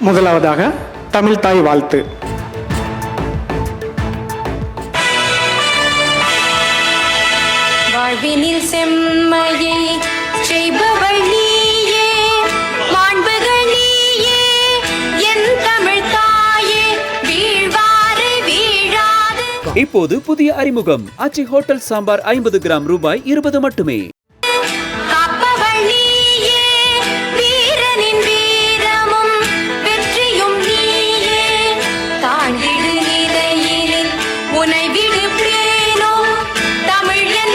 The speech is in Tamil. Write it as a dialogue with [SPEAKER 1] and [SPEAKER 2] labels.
[SPEAKER 1] முதலாவதாக தமிழ் தாய் வாழ்த்து.
[SPEAKER 2] வாழ்வினில் செம்மையை செய்பவள் நீயே மாண்புகள் நீயே என் தமிழ் தாயே வீழ்வாறு வீழாது.
[SPEAKER 3] இப்போது புதிய அறிமுகம். அச்சி ஹோட்டல் சாம்பார் ஐம்பது கிராம் ரூபாய் இருபது மட்டுமே.
[SPEAKER 2] வாழ்கிறேனோ தமிழ் என்